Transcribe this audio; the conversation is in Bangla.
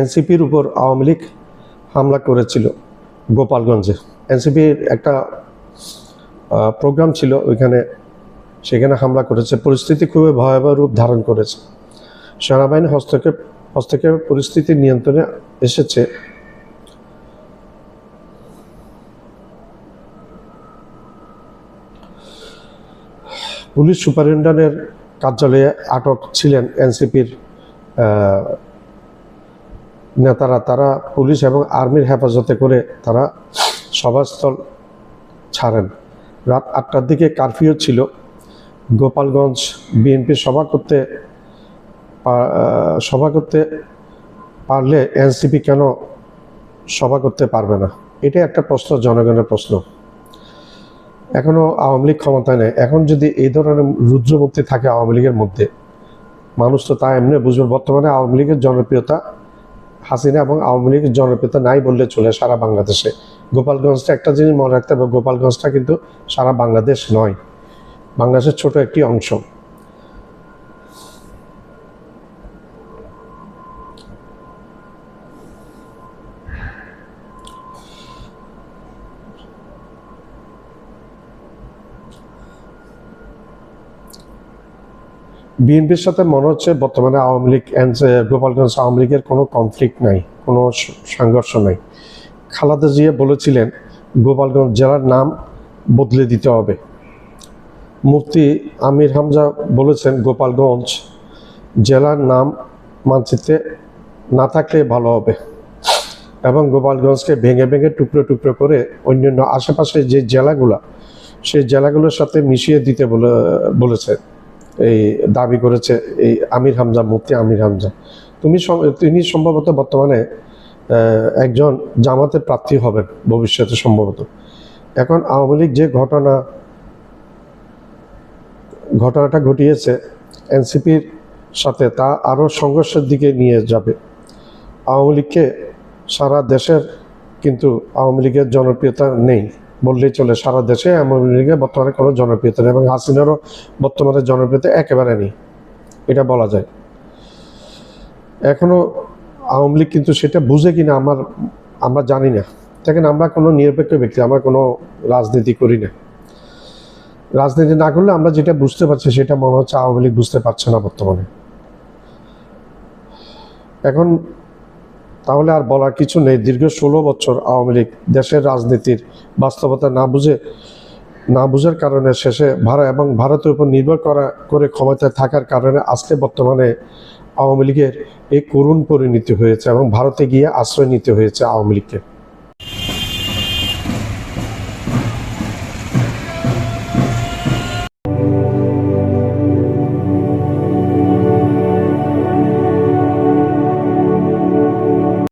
এনসিপির উপর আওয়ামী লীগ হামলা করেছিল গোপালগঞ্জে। এনসিপির একটা প্রোগ্রাম ছিল ওইখানে, সেখানে হামলা করেছে। পরিস্থিতি খুবই ভয়াবহ রূপ ধারণ করেছে। সেনাবাহিনী হস্তক্ষেপ হস্তক্ষেপ পরিস্থিতি নিয়ন্ত্রণে এসেছে। পুলিশ সুপারিনটেন্ডেন্টের কার্যালয়ে আটক ছিলেন এনসিপির নেতারা, তারা পুলিশ এবং আর্মির হেফাজতে করে তারা সভাস্থল ছাড়েন। রাত আটটার দিকে কারফিউ ছিল। গোপালগঞ্জ বিএনপি সভা করতে সভা করতে পারলে এনসিপি কেন সভা করতে পারবে না? এটা একটা প্রশ্ন, জনগণের প্রশ্ন। এখনও আওয়ামী লীগ ক্ষমতায় নেই। এখন যদি এই ধরনের রুদ্রমূর্তি থাকে আওয়ামী লীগের মধ্যে, মানুষ তো তা এমনি বুঝবে। বর্তমানে আওয়ামী লীগের জনপ্রিয়তা হাসিনা এবং আওয়ামী লীগের জনপ্রিয়তা নাই বললে চলে সারা বাংলাদেশে। গোপালগঞ্জটা একটা জিনিস মনে রাখতে হবে, গোপালগঞ্জটা কিন্তু সারা বাংলাদেশ নয়। বাংলাদেশের ছোট একটি অংশ। বিএনপির সাথে মনে হচ্ছে বর্তমানে আওয়ামী লীগ and, গোপালগঞ্জ আওয়ামী লীগের কোনো কনফ্লিক্ট নাই কোনো সংঘর্ষ নাই। খালাদা জিয়া বলেছিলেন গোপালগঞ্জ জেলার নাম বদলে দিতে হবে। মুফতি আমির হামজা বলেছেন গোপালগঞ্জ জেলার নাম মানচিত্রে না থাকলে ভালো হবে। এবং গোপালগঞ্জকে ভেঙে ভেঙে টুকরো টুকরো করে অন্যান্য আশেপাশে যে জেলাগুলা সেই জেলাগুলোর সাথে মিশিয়ে দিতে বলে বলেছে। এই দাবি করেছে এই আমির হামজা, মুফতি আমির হামজা। তুমি তিনি সম্ভবত বর্তমানে একজন জামাতের প্রার্থী হবেন ভবিষ্যতে সম্ভবত। এখন আওয়ামী লীগ যে ঘটনা, ঘটনাটা ঘটিয়েছে, এনসিপির সাথে তা আরও সংঘর্ষের দিকে নিয়ে যাবে। আওয়ামী লীগকে সারা দেশের কিন্তু আওয়ামী লীগের জনপ্রিয়তা নেই। বললেই চলে সারা দেশে আওয়ামী লীগের বর্তমানে কোনো জনপ্রিয়তা নেই এবং হাসিনারও বর্তমানে জনপ্রিয়তা একেবারে নেই। এটা বলা যায়। এখনও আওয়ামী লীগ কিন্তু সেটা বুঝে কিনা আমার, আমরা জানি না। দেখেন আমরা কোনো নিরপেক্ষ ব্যক্তি, আমরা কোনো রাজনীতি করি না। রাজনীতি না করলে আমরা যেটা বুঝতে পারছি সেটা মনে হচ্ছে আওয়ামী লীগ বুঝতে পারছে না বর্তমানে। এখন তাহলে আর বলার কিছু নেই। দীর্ঘ ষোলো বছর আওয়ামী লীগ দেশের রাজনীতির বাস্তবতা না বুঝে, না বুঝার কারণে শেষে ভারত এবং ভারতের উপর নির্ভর করা করে ক্ষমতায় থাকার কারণে আজকে বর্তমানে আওয়ামী লীগের এই করুণ পরিণতি হয়েছে এবং ভারতে গিয়ে আশ্রয় নিতে হয়েছে আওয়ামী লীগকে।